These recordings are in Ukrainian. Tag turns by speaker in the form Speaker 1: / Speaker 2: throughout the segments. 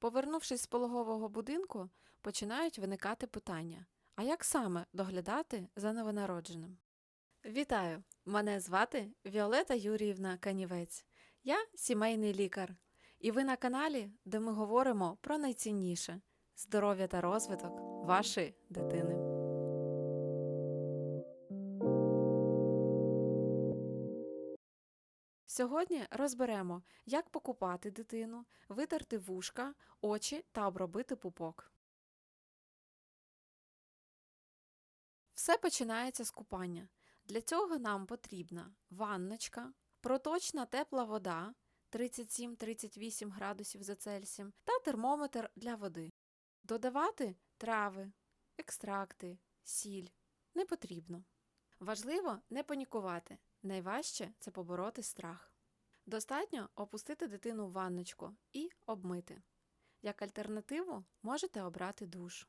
Speaker 1: Повернувшись з пологового будинку, починають виникати питання: а як саме доглядати за новонародженим? Вітаю! Мене звати Віолета Юріївна Канівець. Я сімейний лікар. І ви на каналі, де ми говоримо про найцінніше здоров'я та розвиток вашої дитини. Сьогодні розберемо, як покупати дитину, витерти вушка, очі та обробити пупок. Все починається з купання. Для цього нам потрібна ванночка, проточна тепла вода 37-38 градусів за Цельсієм та термометр для води. Додавати трави, екстракти, сіль не потрібно. Важливо не панікувати. Найважче це побороти страх. Достатньо опустити дитину в ванночку і обмити. Як альтернативу можете обрати душ.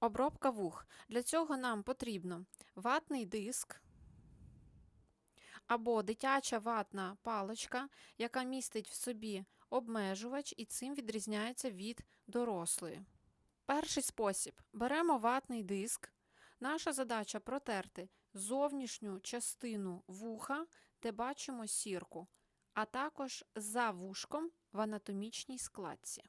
Speaker 1: Обробка вух. Для цього нам потрібно ватний диск або дитяча ватна паличка, яка містить в собі обмежувач і цим відрізняється від дорослої. Перший спосіб. Беремо ватний диск. Наша задача протерти зовнішню частину вуха, де бачимо сірку, а також за вушком в анатомічній складці.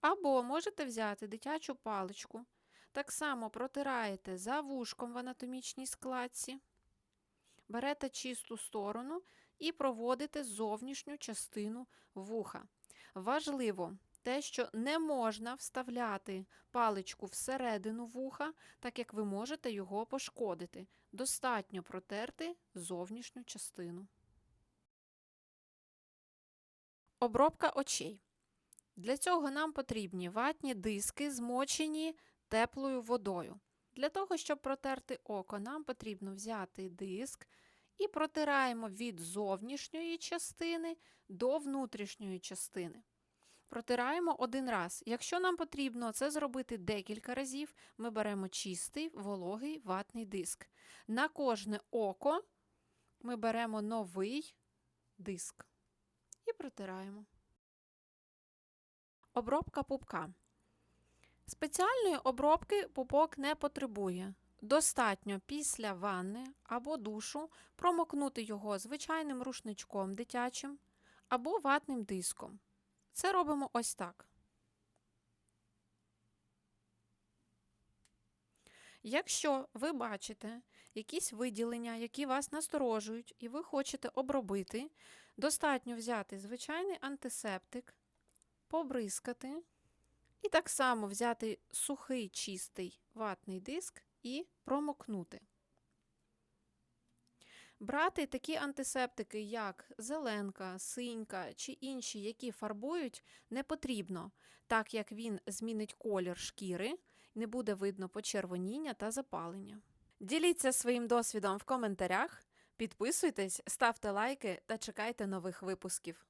Speaker 1: Або можете взяти дитячу паличку, так само протираєте за вушком в анатомічній складці, берете чисту сторону і проводите зовнішню частину вуха. Важливо те, що не можна вставляти паличку всередину вуха, так як ви можете його пошкодити. Достатньо протерти зовнішню частину. Обробка очей. Для цього нам потрібні ватні диски, змочені теплою водою. Для того, щоб протерти око, нам потрібно взяти диск і протираємо від зовнішньої частини до внутрішньої частини. Протираємо один раз. Якщо нам потрібно це зробити декілька разів, ми беремо чистий вологий ватний диск. На кожне око ми беремо новий диск і протираємо. Обробка пупка. Спеціальної обробки пупок не потребує. Достатньо після ванни або душу промокнути його звичайним рушничком дитячим або ватним диском. Це робимо ось так. Якщо ви бачите якісь виділення, які вас насторожують, і ви хочете обробити, достатньо взяти звичайний антисептик, побризкати, і так само взяти сухий чистий ватний диск і промокнути. Брати такі антисептики, як зеленка, синька чи інші, які фарбують, не потрібно, так як він змінить колір шкіри, не буде видно почервоніння та запалення. Діліться своїм досвідом в коментарях, підписуйтесь, ставте лайки та чекайте нових випусків.